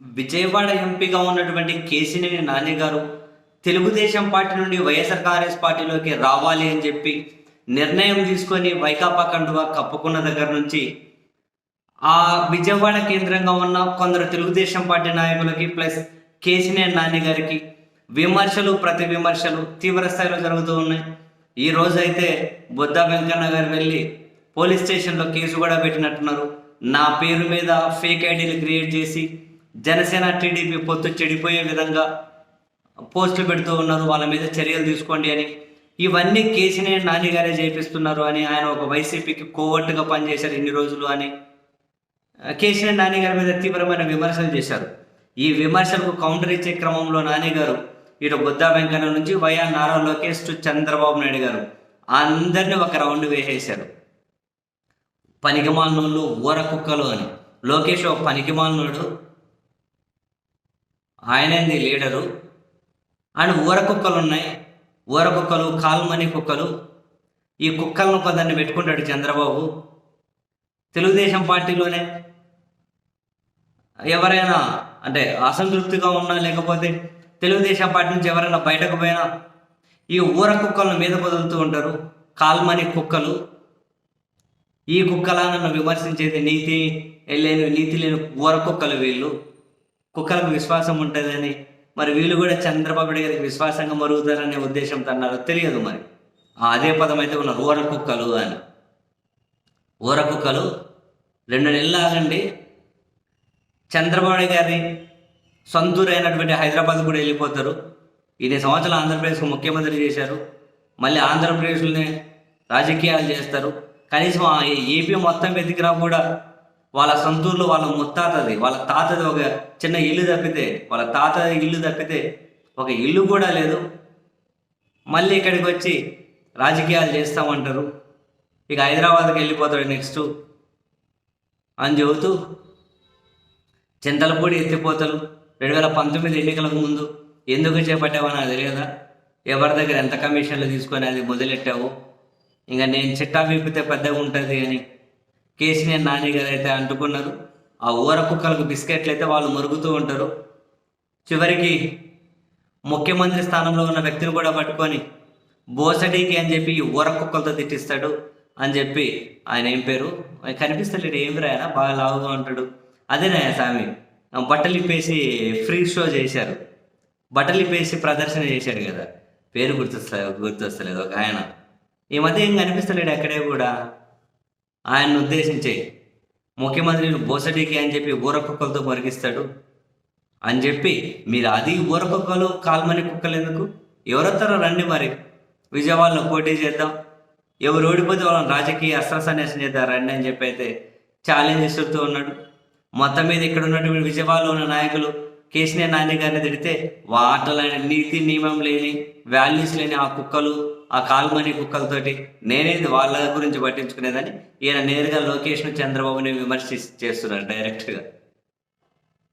విజయవాడ ఎంపీగా ఉన్నటువంటి కేసినేని నాని గారు తెలుగుదేశం పార్టీ నుండి వైఎస్ఆర్ కాంగ్రెస్ పార్టీలోకి రావాలి అని చెప్పి నిర్ణయం తీసుకొని వైకాపా కండువా కప్పుకున్న దగ్గర నుంచి ఆ విజయవాడ కేంద్రంగా ఉన్న కొందరు తెలుగుదేశం పార్టీ నాయకులకి ప్లస్ కేసినేని నాని గారికి విమర్శలు ప్రతి విమర్శలు తీవ్ర స్థాయిలో జరుగుతూ ఉన్నాయి. ఈ రోజు అయితే బుద్ధ వెంకన్న గారు వెళ్ళి పోలీస్ స్టేషన్లో కేసు కూడా పెట్టినట్టున్నారు. నా పేరు మీద ఫేక్ ఐడీలు క్రియేట్ చేసి జనసేన టీడీపీ పొత్తు చెడిపోయే విధంగా పోస్టులు పెడుతూ ఉన్నారు. వాళ్ళ మీద చర్యలు తీసుకోండి అని. ఇవన్నీ కేసినేని నాన్నగారే చేపిస్తున్నారు అని. ఆయన ఒక వైసీపీకి కోవర్ట్గా పనిచేశారు ఇన్ని రోజులు అని. కేసీఆర్ నాన్నగారి గారి మీద తీవ్రమైన విమర్శలు చేశారు. ఈ విమర్శలకు కౌంటర్ ఇచ్చే క్రమంలో నాన్నగారు ఇటు బుద్ధా వెంకన్న నుంచి వైఆర్ నారా లోకేష్ టు చంద్రబాబు నాయుడు గారు అందరినీ ఒక రౌండ్ వేసేశారు. పనికిమాలినోళ్ళు ఊర కుక్కలు అని. లోకేష్ ఒక పనికిమాలినోడు ఆయనేంది లీడరు. అండ్ ఊర కుక్కలు ఉన్నాయి ఊర కుక్కలు కాల్మని కుక్కలు. ఈ కుక్కలను కొందరిని పెట్టుకుంటాడు చంద్రబాబు. తెలుగుదేశం పార్టీలోనే ఎవరైనా అంటే అసంతృప్తిగా ఉన్నా లేకపోతే తెలుగుదేశం పార్టీ నుంచి ఎవరైనా బయటకు పోయినా ఈ ఊర కుక్కలను మీద వదులుతూ ఉంటారు. కాల్మని కుక్కలు. ఈ కుక్కలా నన్ను విమర్శించేది నీతి లేని నీతి లేని ఊర కుక్కలు వీళ్ళు. కుక్కలకు విశ్వాసం ఉంటుందని మరి వీళ్ళు కూడా చంద్రబాబు గారికి విశ్వాసంగా మరుగుతారనే ఉద్దేశంతో అన్నారు తెలియదు మరి. అదే పదం అయితే ఉన్నారు ఊర కుక్కలు అని. ఊర కుక్కలు రెండు నెలలు ఆగండి. చంద్రబాబు గారి సొంతూరు అయినటువంటి హైదరాబాద్ కూడా వెళ్ళిపోతారు. ఇన్ని సంవత్సరాలు ఆంధ్రప్రదేశ్కు ముఖ్యమంత్రి చేశారు. మళ్ళీ ఆంధ్రప్రదేశ్లోనే రాజకీయాలు చేస్తారు. కనీసం ఏపీ మొత్తం వెతికినా కూడా వాళ్ళ సొంతూరులో వాళ్ళ ముత్తాతది వాళ్ళ తాతది ఒక చిన్న ఇల్లు తప్పితే వాళ్ళ తాత ఇల్లు తప్పితే ఒక ఇల్లు కూడా లేదు. మళ్ళీ ఇక్కడికి వచ్చి రాజకీయాలు చేస్తామంటారు. ఇక హైదరాబాద్కి వెళ్ళిపోతాడు నెక్స్ట్ అని చెబుతూ చింతలపూడి ఎత్తిపోతలు. రెండు వేల పంతొమ్మిది ఎన్నికలకు ముందు ఎందుకు చేపట్టావో నాకు తెలియదా? ఎవరి దగ్గర ఎంత కమిషన్లు తీసుకొని అది మొదలెట్టావు? ఇంకా నేను చిట్టా విప్పితే పెద్దగా ఉంటుంది అని కేసీఆర్ నాని గారు అయితే అంటుకున్నారు. ఆ ఊర కుక్కలకు బిస్కెట్లు అయితే వాళ్ళు మరుగుతూ ఉంటారు. చివరికి ముఖ్యమంత్రి స్థానంలో ఉన్న వ్యక్తిని కూడా పట్టుకొని బోసడీకి అని చెప్పి ఈ ఊర కుక్కలతో తిట్టిస్తాడు అని చెప్పి ఆయన ఏం పేరు? ఆయన కనిపిస్తలేడు. ఏం రాయన బాగా లావుగా ఉంటాడు. అదేనా స్వామి బట్టలు ఇప్పేసి ఫ్రీ షో చేశారు. బట్టలు ఇప్పేసి ప్రదర్శన చేశాడు కదా. పేరు గుర్తొస్తా గుర్తొస్తలేదు. ఒక ఆయన. ఈ మధ్య ఏం కనిపిస్తలేడు ఎక్కడే కూడా. ఆయన్ను ఉద్దేశించి ముఖ్యమంత్రిని బోసడికి అని చెప్పి ఊర కుక్కలతో మరిగిస్తాడు అని చెప్పి మీరు అది ఊర కుక్కలు కాల్మని కుక్కలు ఎందుకు? ఎవరొస్తారో రండి మరి. విజయవాడలో పోటీ చేద్దాం. ఎవరు ఓడిపోతే వాళ్ళని రాజకీయ అస్త్ర సన్యాసం చేద్దాం రండి అని చెప్పి అయితే ఛాలెంజ్ ఇస్తూ ఉన్నాడు. మొత్తం మీద ఇక్కడ ఉన్నటువంటి విజయవాడలో ఉన్న నాయకులు కేసీఆర్ నాని గారిని తిడితే వాటలని నీతి నియమం లేని వాల్యూస్ లేని ఆ కుక్కలు ఆ కాల్మని కుక్కలతోటి నేనేది వాళ్ళ గురించి పట్టించుకునేదని ఈయన నేరుగా లోకేష్ను చంద్రబాబుని విమర్శి చేస్తున్నారు డైరెక్ట్గా.